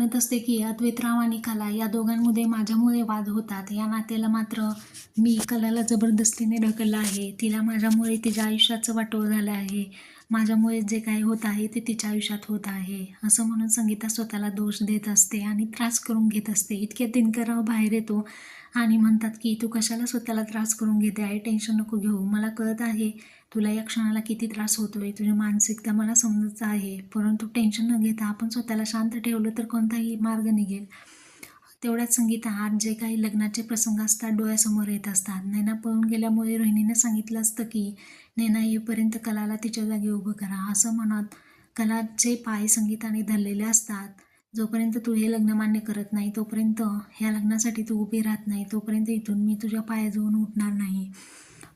म्हणत असते की अद्वैतराव आणि कला या दोघांमध्ये माझ्यामुळे वाद होतात. या नात्याला मात्र मी कलाला जबरदस्तीने ढकललं आहे. तिला माझ्यामुळे तिच्या आयुष्याचं वाटोळ झालं आहे. माझ्यामुळे जे काही होत आहे ते तिच्या आयुष्यात होत आहे. असं म्हणून संगीता स्वतःला दोष देत असते आणि त्रास करून घेत असते. इतक्या दिनकराव बाहेर येतो आणि म्हणतात की तू कशाला स्वतःला त्रास करून घेते? आहे टेन्शन नको घेऊ. मला कळत आहे तुला या क्षणाला किती त्रास होतोय तुझी मानसिकता मला समजत आहे परंतु टेन्शन न घेता आपण स्वतःला शांत ठेवलं तर कोणताही मार्ग निघेल. तेवढ्याच संगीता आज जे काही लग्नाचे प्रसंग असतात डोळ्यासमोर येत असतात. नैना पळून गेल्यामुळे रोहिणीने सांगितलं असतं की नैना येईपर्यंत कलाला तिच्या जागी उभं करा. असं म्हणत कलाचे पाय संगीताने धरलेले असतात जोपर्यंत तू हे लग्न मान्य करत नाही तोपर्यंत ह्या लग्नासाठी तू उभी राहत नाही तोपर्यंत इथून मी तुझ्या पाया जाऊन उठणार नाही.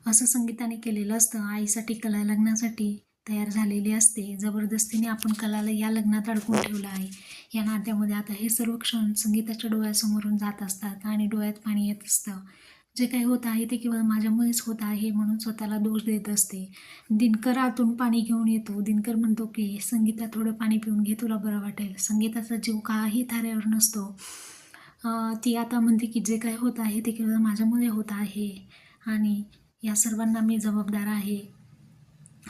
असं संगीताने केलेलं असतं आईसाठी कला लग्नासाठी तयार झालेली असते. जबरदस्तीने आपण कलाला या लग्नात अडकून ठेवलं आहे. या नात्यामध्ये आता हे सर्व क्षण संगीताच्या डोळ्यासमोरून जात असतात आणि डोळ्यात पाणी येत असतं. जे काही होत आहे ते केवळ माझ्यामुळेच होत आहे म्हणून स्वतःला दोष देत असते. दिनकर आतून पाणी घेऊन येतो. दिनकर म्हणतो की संगीता थोडं पाणी पिऊन घे तुला बरं वाटेल. संगीताचा जीव काही थाऱ्यावर नसतो. ती आता म्हणते की जे काही होत आहे ते केवळ माझ्यामुळे होत आहे. आणि या सर्वांना मी जबाबदार आहे.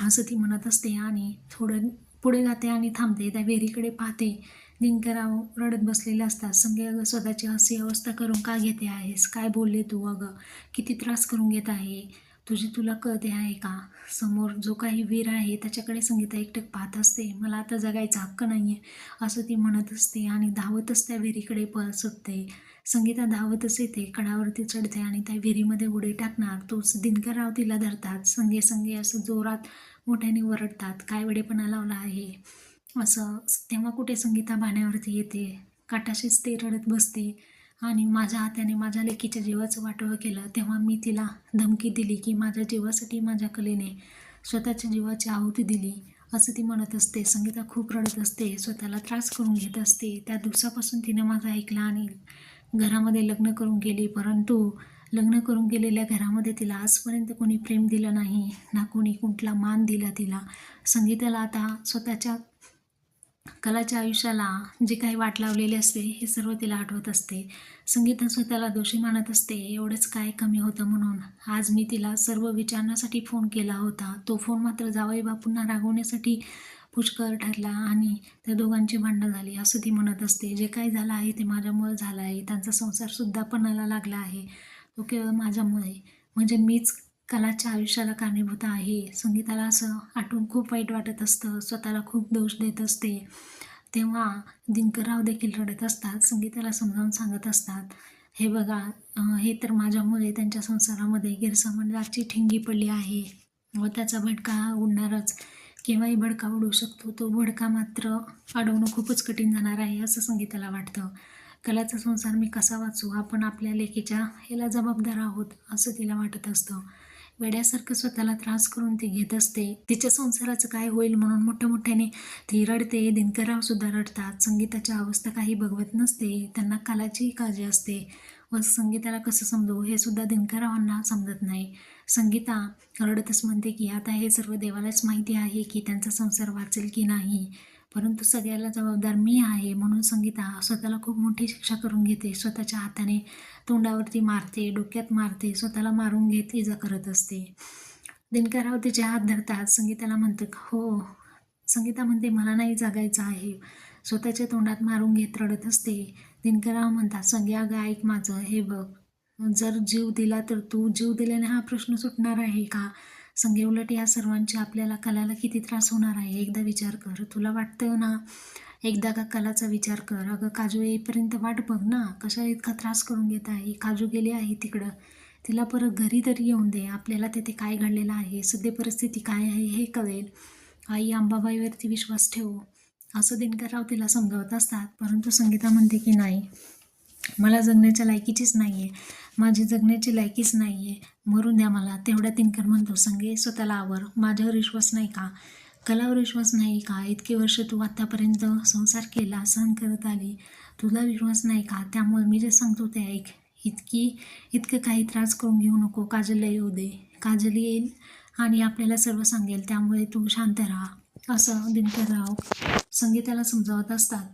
असं ती म्हणत असते आणि थोडं पुढे जाते आणि थांबते. त्या विहिरीकडे पाहते. दिनकराव रडत बसलेले असतात. संगे अगं स्वतःची हसी अवस्था करून का घेते आहेस? काय बोलले तू अगं? किती त्रास करून घेत आहे? तुझी तुला कळते आहे का? समोर जो काही वीर आहे त्याच्याकडे संगीता एकटक पाहत असते. मला आता जगायचा हक्क नाही आहे असं ती म्हणत असते आणि धावतच त्या विहिरीकडे पळ सुटते. संगीता धावतच येते कडावरती चढते आणि त्या विहिरीमध्ये उडी टाकणार. तोच दिनकरराव तिला धरतात. संगे संगे असं जोरात मोठ्याने वरडतात काय वेडेपणा लावला आहे? असं. तेव्हा कुठे संगीता भाण्यावरती येते? काटाशीच ते रडत बसते. आणि माझ्या हाताने माझ्या लेकीच्या जीवाचं वाटोळं केलं तेव्हा मी तिला धमकी दिली की माझ्या जीवासाठी माझ्या कलेने स्वतःच्या जीवाची आहुती दिली. असं ती म्हणत असते. संगीता खूप रडत असते. स्वतःला त्रास करून घेत असते. त्या दिवसापासून तिने माझं ऐकलं आणि घरामध्ये लग्न करून गेली. परंतु लग्न करून गेलेल्या घरामध्ये तिला आजपर्यंत कोणी प्रेम दिलं नाही. ना कोणी कुठला मान दिला तिला. संगीताला आता स्वतःच्या कलाच्या आयुष्याला जे काही वाट लावलेली असते हे सर्व तिला आठवत असते. संगीत स्वतःला दोषी मानत असते एवढंच काय कमी होतं म्हणून. आज मी तिला सर्व विचारण्यासाठी फोन केला होता. तो फोन मात्र जावई बापूंना रागवण्यासाठी पुष्कळ ठरला आणि त्या दोघांची भांडणं झाली असं ती म्हणत असते. जे काही झालं आहे ते माझ्यामुळे झालं आहे. त्यांचा संसारसुद्धा पणाला लागला आहे. तो केवळ माझ्यामुळे. म्हणजे मीच कलाच्या आयुष्याला कारणीभूत आहे. संगीताला असं आठवून खूप वाईट वाटत असतं. स्वतःला खूप दोष देत असते. तेव्हा दिनकरराव देखील रडत असतात. संगीताला समजावून सांगत असतात हे बघा हे तर माझ्यामुळे त्यांच्या संसारामध्ये गैरसमजाची ठिंगी पडली आहे. व त्याचा भडका उडणारच. केव्हाही भडका उडू शकतो. तो भडका मात्र अडवणं खूपच कठीण जाणार आहे असं संगीताला वाटतं. कलाचा संसार मी कसा वाचू? आपण आपल्या लेखीच्या ह्याला जबाबदार आहोत असं तिला वाटत असतं. वेड्यासारखं स्वतःला त्रास करून ती घेत असते. तिच्या संसाराचं काय होईल म्हणून मोठ्या मोठ्याने ती रडते दिनकरराव सुद्धा रडतात. संगीताच्या अवस्था काही बघवत नसते त्यांना कालाचीही काळजी असते. व संगीताला कसं समजवू हे सुद्धा दिनकररावांना समजत नाही. संगीता रडतच म्हणते की आता हे सर्व देवालाच माहिती आहे की त्यांचा संसार वाचेल की नाही. परंतु सगळ्याला जबाबदार मी आहे म्हणून संगीता स्वतःला खूप मोठी शिक्षा करून घेते. स्वतःच्या हाताने तोंडावरती मारते डोक्यात मारते स्वतःला मारून घेत इजा करत असते. दिनकरराव तिचे हात धरतात. संगीताला म्हणते हो संगीता म्हणते मला नाही जगायचं आहे. स्वतःच्या तोंडात मारून घेत रडत असते. दिनकरराव म्हणतात सगळ्या गायक ऐक माझं. हे बघ. जर जीव दिला तर तू जीव दिल्याने हा प्रश्न सुटणार आहे का? संगे उलट या सर्वांची आपल्याला कलाला किती त्रास होणार आहे? एकदा विचार कर. तुला वाटतं ना? एकदा का कलाचा विचार कर. अगं काजू येईपर्यंत वाट बघ ना. कशा इतका त्रास करून घेत आहे? काजू गेली आहे तिकडं. तिला परत घरी तरी येऊन दे. आपल्याला तिथे काय घडलेलं आहे? सध्या परिस्थिती काय आहे हे कळेल. आई अंबाबाईवरती विश्वास ठेवू. असं दिनकरराव तिला समजावत असतात परंतु संगीता म्हणते की नाही. मला जगण्याच्या लायकीचीच नाही आहे माझी जगण्याची लायकीच नाही आहे मरून द्या मला. तेवढ्या दिनकर म्हणतो संगे स्वतःला आवर माझ्यावर विश्वास नाही का? कलावर विश्वास नाही का? इतके वर्ष तू आत्तापर्यंत संसार केला सहन करत आली. तुला विश्वास नाही का? त्यामुळे मी जे सांगतो ते ऐक. इतकी इतकं काही त्रास करून घेऊ नको. काजलला येऊ दे. काजल येईल आणि आपल्याला सर्व सांगेल. त्यामुळे तू शांत राहा. असं दिनकरराव संगीताला समजावत असतात.